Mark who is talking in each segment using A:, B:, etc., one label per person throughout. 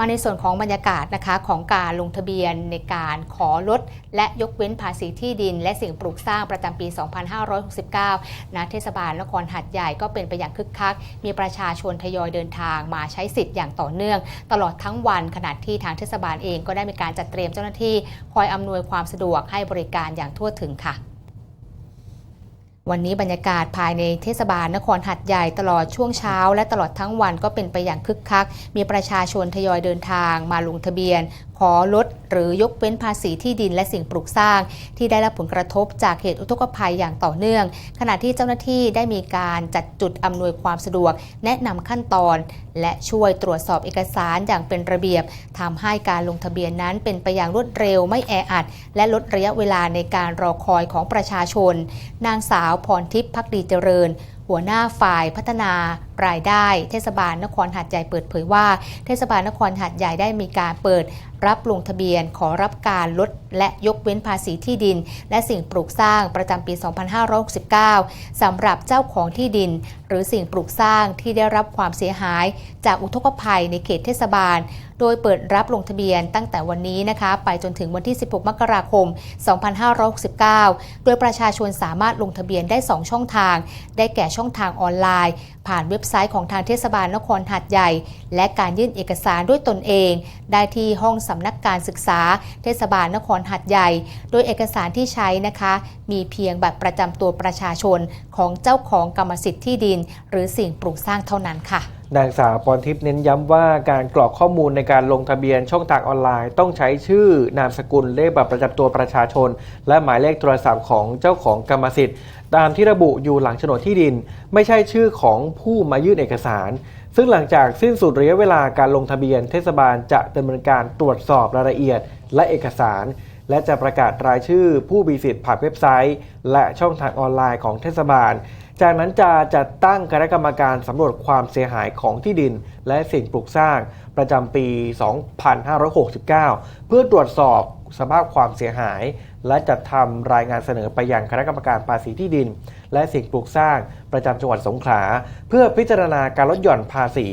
A: มาในส่วนของบรรยากาศนะคะของการลงทะเบียนในการขอลด และยกเว้นภาษีที่ดิน และสิ่งปลูกสร้างประจำปี 2569 ณ เทศบาลนครหัดใหญ่ก็เป็นไปอย่างคึกคัก มีประชาชนทยอยเดินทางมาใช้สิทธิ์อย่างต่อเนื่อง ตลอดทั้งวันขณะที่ทางเทศบาลเองก็ได้มีการจัดเตรียมเจ้าหน้าที่ คอยอำนวยความสะดวกให้บริการอย่างทั่วถึงค่ะ วันนี้บรรยากาศภายในเทศบาลนครหัดใหญ่ตลอดช่วงเช้า และตลอดทั้งวันก็เป็นไปอย่างคึกคัก มีประชาชนทยอยเดินทางมาลงทะเบียน ขอลดหรือยกเว้นภาษีที่ดินและสิ่งปลูกสร้าง ที่ได้รับผลกระทบจากเหตุอุทกภัยอย่างต่อเนื่อง ขณะที่เจ้าหน้าที่ได้มีการจัดจุดอำนวยความสะดวก แนะนำขั้นตอน และช่วยตรวจสอบเอกสารอย่างเป็นระเบียบทำให้การลงทะเบียนนั้นเป็นไปอย่างรวดเร็วไม่แออัด และลดระยะเวลาในการรอคอยของประชาชน นางสาวพรทิพย์พักดีเจริญ หัวหน้าฝ่ายพัฒนารายได้ เทศบาลนครหัดใหญ่เปิดเผยว่า เทศบาลนครหัดใหญ่ได้มีการเปิดรับลงทะเบียนขอรับการลดและยกเว้นภาษีที่ดิน และสิ่งปลูกสร้างประจำปี 2569 สำหรับเจ้าของที่ดิน หรือสิ่งปลูกสร้างที่ได้รับความเสียหาย จากอุทกภัยในเขตเทศบาล โดยเปิดรับลงทะเบียนตั้งแต่วันนี้นะคะไปจนถึงวันที่ 16 มกราคม 2569 โดยประชาชนสามารถลงทะเบียนได้ 2 ช่องทาง ได้แก่ช่องทางออนไลน์ ผ่านเว็บไซต์ของทางเทศบาลนครหัดใหญ่ และการยื่นเอกสารด้วยตนเอง ได้ที่ห้องสำนักการศึกษา เทศบาลนครหัดใหญ่ โดยเอกสารที่ใช้นะคะ มีเพียงบัตรประจำตัวประชาชนของเจ้าของกรรมสิทธิ์ที่ดิน หรือสิ่งปลูกสร้างเท่านั้นค่ะ
B: นางสาวปอนทิพย์เน้นย้ำว่าการกรอกข้อมูลในการลงทะเบียนช่องทางออนไลน์ ต้องใช้ชื่อนามสกุลเลขบัตรประจำตัวประชาชน และหมายเลขโทรศัพท์ของเจ้าของกรรมสิทธิ์ ตามที่ระบุอยู่หลังโฉนดที่ดิน ไม่ใช่ชื่อของผู้มายื่นเอกสาร ซึ่งหลังจากสิ้นสุดระยะเวลาการลงทะเบียน เทศบาลจะดำเนินการตรวจสอบรายละเอียดและเอกสาร และจะประกาศรายชื่อผู้มีสิทธิ์ผ่านเว็บไซต์ และช่องทางออนไลน์ของเทศบาล จากนั้นจะจัดตั้งคณะกรรมการสำรวจความเสียหายของที่ดิน และสิ่งปลูกสร้างประจำปี 2569 เพื่อตรวจสอบสภาพความเสียหาย และจัดทำรายงานเสนอไปยังคณะกรรมการภาษีที่ดิน และสิ่งปลูกสร้างประจำจังหวัดสงขลา เพื่อพิจารณาการลดหย่อนภาษี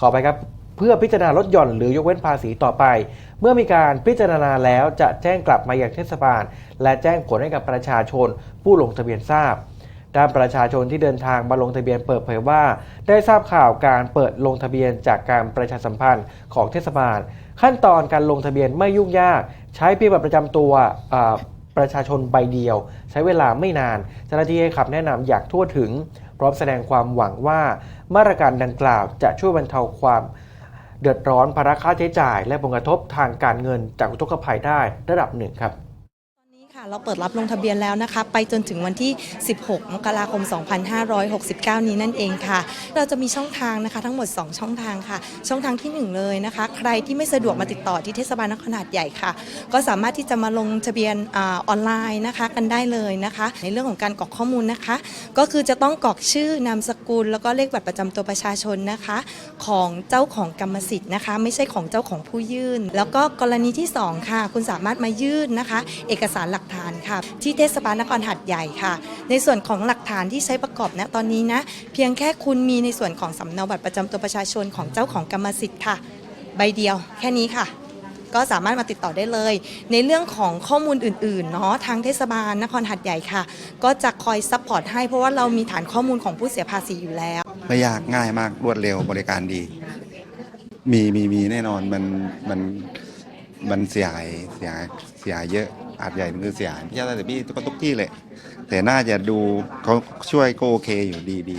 B: ขอไปครับเพื่อพิจารณาลดหย่อนหรือยกเว้นภาษีต่อไป เมื่อมีการพิจารณาแล้วจะแจ้งกลับมาอยังเทศบาล และแจ้งผลให้กับประชาชนผู้ลงทะเบียนทราบ ด้านประชาชนที่เดินทางมาลงทะเบียนเปิดเผยว่า ได้ทราบข่าวการเปิดลงทะเบียนจากการประชาสัมพันธ์ของเทศบาล ขั้นตอนการลงทะเบียนไม่ยุ่งยาก ใช้เพียงบัตรประจำตัวประชาชนใบเดียว ใช้เวลาไม่นานเจ้าหน้าที่ให้คำแนะนำอย่างทั่วถึง พร้อมแสดงความหวังว่ามาตรการดังกล่าวจะช่วยบรรเทาความเดือดร้อนภาระค่าใช้จ่าย และผลกระทบทางการเงินจากอุทกภัยได้ระดับหนึ่งครับ
C: ค่ะเราเปิดรับลงทะเบียนแล้วนะคะ ไปจนถึงวันที่ 16 มกราคม 2569 นี้นั่นเองค่ะ เราจะมีช่องทางนะคะทั้งหมด 2 ช่องทางค่ะ ช่องทางที่ 1 เลยนะคะ ใครที่ไม่สะดวกมาติดต่อที่เทศบาลนครหาดใหญ่ค่ะ ก็สามารถที่จะมาลงทะเบียนอออนไลน์นะคะ กันได้เลยนะคะ ในเรื่องของการกรอกข้อมูลนะคะ ก็คือจะต้องกรอกชื่อนามสกุล แล้วก็เลขบัตรประจำตัวประชาชนนะคะ ของเจ้าของกรรมสิทธิ์นะคะ ไม่ใช่ของเจ้าของผู้ยื่น แล้วก็กรณีที่ 2 ค่ะ คุณสามารถมายื่นนะคะ เอกสารหลักฐานค่ะ ที่เทศบาลนครหัดใหญ่ค่ะ ในส่วนของหลักฐานที่ใช้ประกอบนะตอนนี้นะ เพียงแค่คุณมีในส่วนของสำเนาบัตรประจำตัวประชาชนของเจ้าของกรรมสิทธิ์ค่ะ ใบเดียวแค่นี้ค่ะก็สามารถมาติดต่อได้เลย ในเรื่องของข้อมูลอื่นๆเนาะทางเทศบาลนครหัดใหญ่ค่ะ ก็จะคอยซัพพอร์ตให้เพราะว่าเรามีฐานข้อมูลของผู้เสียภาษีอยู่แล้ว
D: ไม่ยากง่ายมากรวดเร็วบริการดี มีมีมีแน่นอนมันมัน มันเสียหายเสียหายเสียหายเยอะอาจใหญ่มันคือเสียหายพี่ยาแต่พี่ทุกทุกที่เลยแต่น่าจะดูเขาช่วยก็โอเคอยู่ดีดี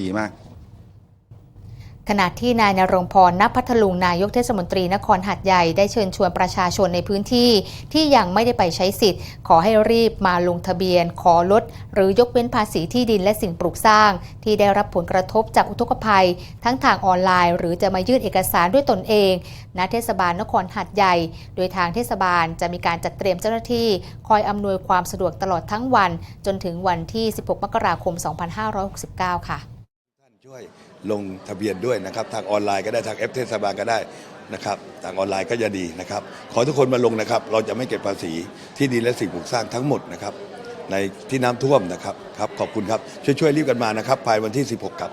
D: ดีมาก
A: ขณะที่นายนรงพรณพัทลุงนายกเทศมนตรีนครหัดใหญ่ได้เชิญชวนประชาชนในพื้นที่ ที่ยังไม่ได้ไปใช้สิทธิ์ ขอให้รีบมาลงทะเบียน ขอลด หรือยกเว้นภาษีที่ดินและสิ่งปลูกสร้าง ที่ได้รับผลกระทบจากอุทกภัย ทั้งทางออนไลน์ หรือจะมายื่นเอกสารด้วยตนเองณเทศบาลนครหัดใหญ่ โดยทางเทศบาลจะมีการจัดเตรียมเจ้าหน้าที่ คอยอำนวยความสะดวกตลอดทั้งวัน จนถึงวันที่ 16 มกราคม 2569 ค่ะ
E: ช่วยลงทะเบียนด้วยนะครับ ทางออนไลน์ก็ได้ทางแอปเทศบาลก็ได้นะครับทางออนไลน์ก็จะดีนะครับ ขอทุกคนมาลงนะครับ เราจะไม่เก็บภาษีที่ดินและสิ่งปลูกสร้างทั้งหมดนะครับ ในที่น้ำท่วมนะครับครับขอบคุณครับช่วยๆรีบกันมานะครับภายวันที่ 16 ครับ